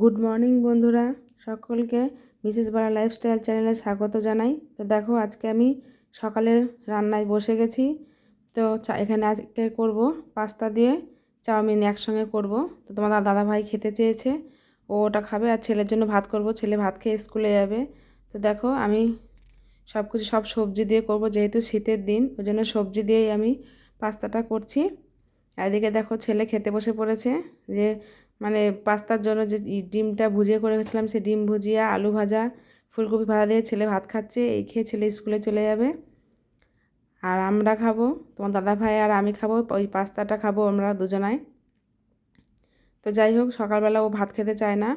Good morning বন্ধুরা সকলকে Mrs বালা lifestyle চ্যানেলে স্বাগত জানাই। তো দেখো আজকে আমি সকালে রান্নায় বসে গেছি। তো এখানে আজকে করব পাস্তা দিয়ে চাউমিন একসঙ্গে করব। তো তোমার দাদা ভাই খেতে চেয়েছে, ও ওটা খাবে আর ছেলের জন্য ভাত করব। ছেলে ভাত খেয়ে স্কুলে যাবে। তো দেখো আমি সব কিছু সব সবজি দিয়ে করব যেহেতু শীতের দিন, ওই জন্য সবজি দিয়েই আমি পাস্তাটা করছি। এদিকে দেখো ছেলে খেতে বসে পড়েছে যে মানে পাস্তার জন্য যে ডিমটা ভুজিয়ে করে রেখেছিলাম, সে ডিম ভুজিয়া, আলু ভাজা, ফুলকপি ভাজা দিয়ে ছেলে ভাত খাচ্ছে, এই খেয়ে ছেলে স্কুলে চলে যাবে। আর আমরা খাব, তোমার দাদা ভাই আর আমি খাব, ওই পাস্তাটা খাব আমরা দুজনায় তো যাই হোক, সকালবেলা ও ভাত খেতে চায় না,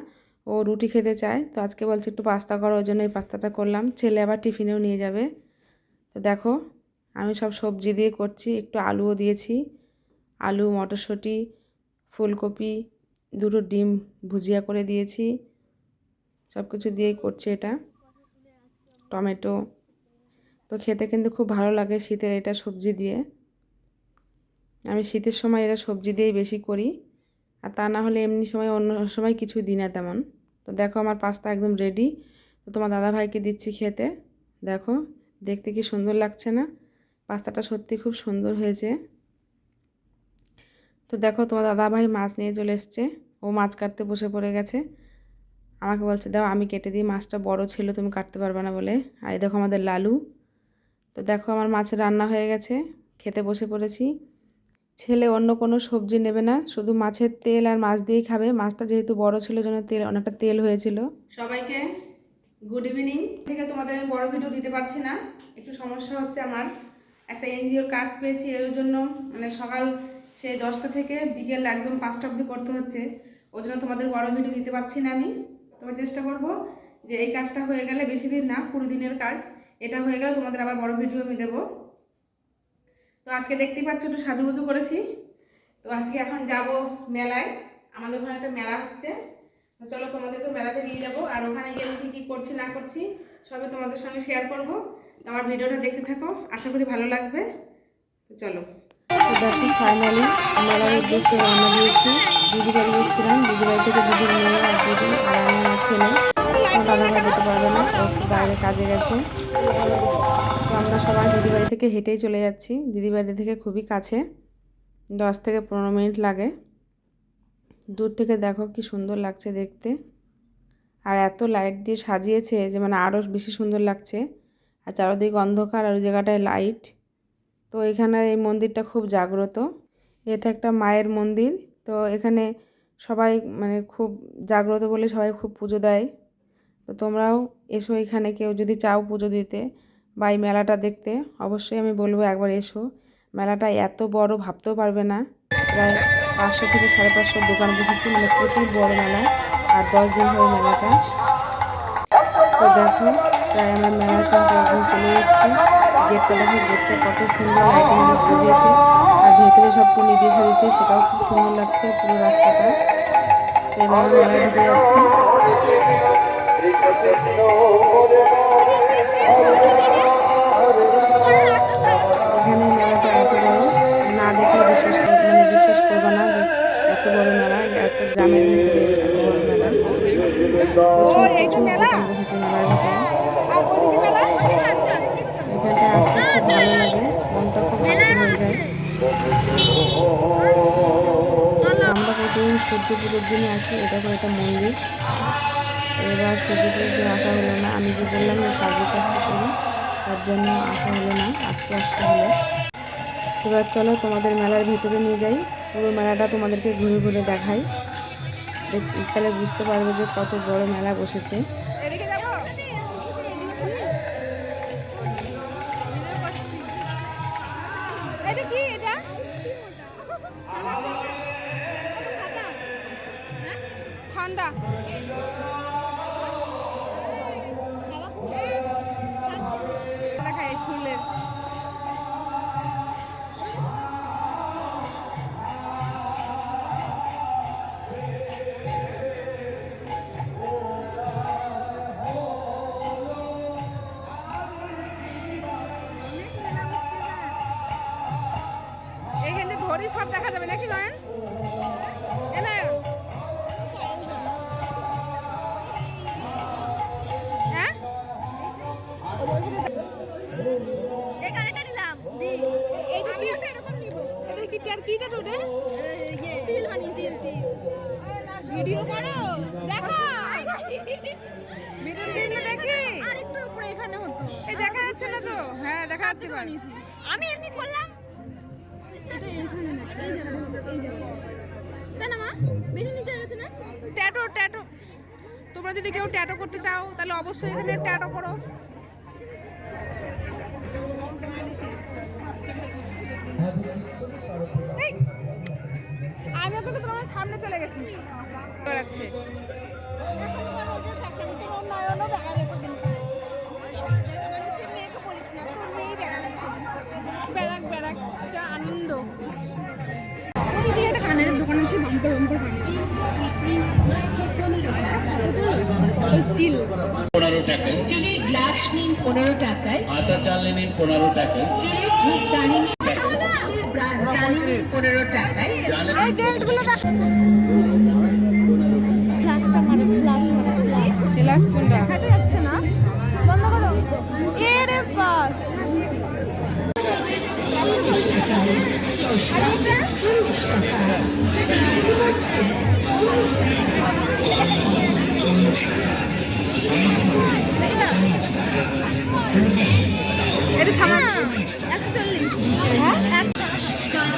ও রুটি খেতে চায়। তো আজকে বলছে একটু পাস্তা করো, ওই জন্য এই পাস্তাটা করলাম। ছেলে আবার টিফিনেও নিয়ে যাবে। তো দেখো, আমি সব সবজি দিয়ে করছি, একটু আলুও দিয়েছি। আলু, মটরশুঁটি, ফুলকপি দুটো ডিম ভুজিয়া করে দিয়েছি। সব কিছু দিয়েই করছি এটা। টমেটো। তো খেতে কিন্তু খুব ভালো লাগে শীতের এটা সবজি দিয়ে। আমি শীতের সময় এটা সবজি দিয়েই বেশি করি। আর তা না হলে এমনি সময় অন্য সময় কিছু দিই না তেমন। তো দেখো আমার পাস্তা একদম রেডি তো তোমার দাদা ভাইকে দিচ্ছি খেতে। দেখো, দেখতে কি সুন্দর লাগছে না? পাস্তাটা সত্যি খুব সুন্দর হয়েছে। তো দেখো তোমার দাদা ভাই মাছ নিয়ে চলে এসছে। ও মাছ কাটতে বসে পড়ে গেছে। আমাকে বলছে, দাও, আমি কেটে দিই, মাছটা বড় ছিল, তুমি কাটতে পারবে না বলে। আর দেখো আমাদের লালু। তো দেখো আমার মাছের রান্না হয়ে গেছে, খেতে বসে পড়েছি। ছেলে অন্য কোনো সবজি নেবে না, শুধু মাছের তেল আর মাছ দিয়েই খাবে। মাছটা যেহেতু বড় ছিল, জন্য তেল, অনেকটা তেল হয়েছিল। সবাইকে গুড ইভিনিং থেকে তোমাদের বড় ভিডিও দিতে পারছি না। একটু সমস্যা হচ্ছে আমার। একটা এনজিওর কাজ পেয়েছি, এর জন্য মানে সকাল সে দশটা থেকে বিকেল একদম পাঁচটা অবধি করতে হচ্ছে। ওই জন্য তোমাদের বড় ভিডিও দিতে পারছি না আমি। তবে চেষ্টা করব যে এই কাজটা হয়ে গেলে বেশি দিন না, কুড়ি দিনের কাজ। এটা হয়ে গেলে তোমাদের আবার বড় ভিডিও আমি দেবো। তো আজকে দেখতেই পাচ্ছ, একটু সাজুগুজু করেছি। তো আজকে এখন যাব মেলায়। আমাদের ওখানে একটা মেলা হচ্ছে। তো চলো তোমাদেরকে মেলাতে নিয়ে যাব। আর ওখানে আমি কী কী করছি, না করছি, সবই তোমাদের সঙ্গে শেয়ার করব। আমার ভিডিওটা দেখতে থাকো। আশা করি ভালো লাগবে। তো চলো। দেখো ফাইনালি মেলার উদ্দেশ্যে রওনা দিয়েছি। দিদি বাড়ি এসেছিলাম দিদি বাড়ি থেকে দিদির মেয়ে আর দিদি আর আমি আমার ছেলে। আমার যেতে পারবে না ও বাইরে কাজে গেছে। তো আমরা সবাই দিদি বাড়ি থেকে হেঁটেই চলে যাচ্ছি। দিদি বাড়ি থেকে খুবই কাছে, দশ থেকে পনেরো মিনিট লাগে। দূর থেকে দেখো কি সুন্দর লাগছে দেখতে। আর এত লাইট দিয়ে সাজিয়েছে যে মানে আরও বেশি সুন্দর লাগছে। আর চারোদিক অন্ধকার আর ওই জায়গাটায় লাইট তো এখানের এই মন্দিরটা খুব জাগ্রত। এটা একটা মায়ের মন্দির। তো এখানে সবাই মানে খুব জাগ্রত বলে সবাই খুব পুজো দেয়। তো তোমরাও এসো এখানে কেউ যদি চাও পুজো দিতে বা এই মেলাটা দেখতে, অবশ্যই আমি বলব একবার এসো। মেলাটা এত বড় ভাবতেও পারবে না। প্রায় পাঁচশো থেকে সাড়ে পাঁচশো দোকান বসেছে মানে প্রচুর বড় মেলা আর দশ দিন হয় মেলাটা। তো দেখো, প্রায় আমরা মেলার কিন্তু চলে এসেছি। গেটটা দেখো গেটটা কত সুন্দর লাইটিং দিয়ে সাজিয়েছে আর ভেতরে সব টুনি দিয়ে সাজিয়েছে সেটাও খুব সুন্দর লাগছে পুরো রাস্তাটা। তো এবার মেলায় ঢুকে যাচ্ছি। এখানে মেলাটা এত বড়, না দেখলে বিশ্বাস মানে বিশ্বাস করব না যে এত বড় মেলা এত গ্রামের ভিতরে এত বড় মেলা। প্রচুর প্রচুর মেলার ভিতরে। ভালো খুব ভালো হয়ে যায় আমরা প্রতিদিন সূর্য পুজোর দিনে আসি এটা করে একটা মন্দির এবার সূর্য পুজোর দিন আসা হলো না, আমি যে বললাম যে সার্বিক কাজটা করি, তার জন্য আসা হলো না। আজকে আসতে হলো এবার চলো, তোমাদের মেলার ভিতরে নিয়ে যাই। পুরো মেলাটা তোমাদেরকে ঘুরে ঘুরে দেখাই তাহলে বুঝতে পারবে যে কত বড় মেলা বসেছে। ঠান্ডা। দেখাই ফুলের। এইখানে ধরি সব দেখা যাবে নাকি নয়ন? এ কি ট্যার কি ট্যাটু রে তিল বানিয়েছি ভিডিও করো দেখো। ভিডিও দিলে দেখি। আর একটু উপরে এখানে হতো। এই দেখা যাচ্ছে না তো? হ্যাঁ দেখা যাচ্ছে বানিয়েছিস আমি এমনি করলাম। এটা এখানে না এই জায়গাটা কেন মা বেশি নিচে গেছে না? Tattoo tattoo. তোমরা যদি কেউ ট্যাটো করতে চাও তাহলে অবশ্যই এখানে ট্যাটো করো। আমি তোকে তোমার সামনে চলে গেছিস বেড়াচ্ছে মানে সে মেয়েকে বলিস না তোর মেয়েই বেড়াবে কদিন পর। বেড়াক বেড়াক এটা আনন্দ। একটা কানের দোকান আছে বাম্পার বাম্পার স্টিল পনেরো টাকা স্টিলের গ্লাস নিন পনেরো টাকায়। আটা চাল নিন পনেরো টাকা স্টিলের ধূপদানি পনেরো টাকায় এই বেল্টগুলো দেখ যাচ্ছে না বন্ধ করো বাস এটা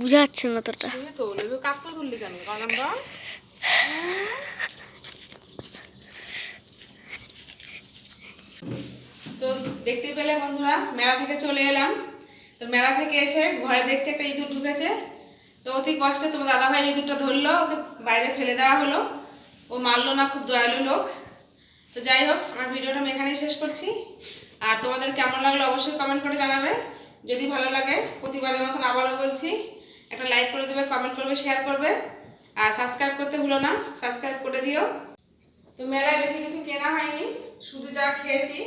বোঝা যাচ্ছে না অতটা তুই তো লেবু কাক করে তুললি কেন? কারণটা তো দেখতে পেলে বন্ধুরা, মেলা থেকে চলে এলাম। তো মেলা থেকে এসে ঘরে দেখছে একটা ইঁদুর ঢুকেছে। তো অতি কষ্টে তোমার দাদাভাই ইঁদুরটা ধরলো, ওকে বাইরে ফেলে দেওয়া হলো। ও মারলো না, খুব দয়ালু লোক। তো যাই হোক, আমার ভিডিওটা আমি এখানেই শেষ করছি। আর তোমাদের কেমন লাগল অবশ্যই কমেন্ট করে জানাবে। যদি ভালো লাগে, প্রতিবারের মতন আবারও বলছি। একটা লাইক করে দেবে কমেন্ট করবে শেয়ার করবে। আর সাবস্ক্রাইব করতে ভুলো না সাবস্ক্রাইব করে দিও। তো মেলায় বেশি কিছু কেনা হয়নি, শুধু যা খেয়েছি।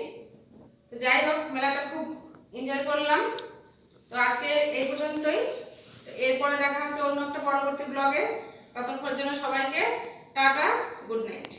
তো যাই হোক, মেলাটা খুব এনজয় করলাম। তো আজকে এই পর্যন্তই। এরপরে দেখা হচ্ছে অন্য একটা পরবর্তী ব্লগে ততক্ষণের জন্য সবাইকে টাটা গুড নাইট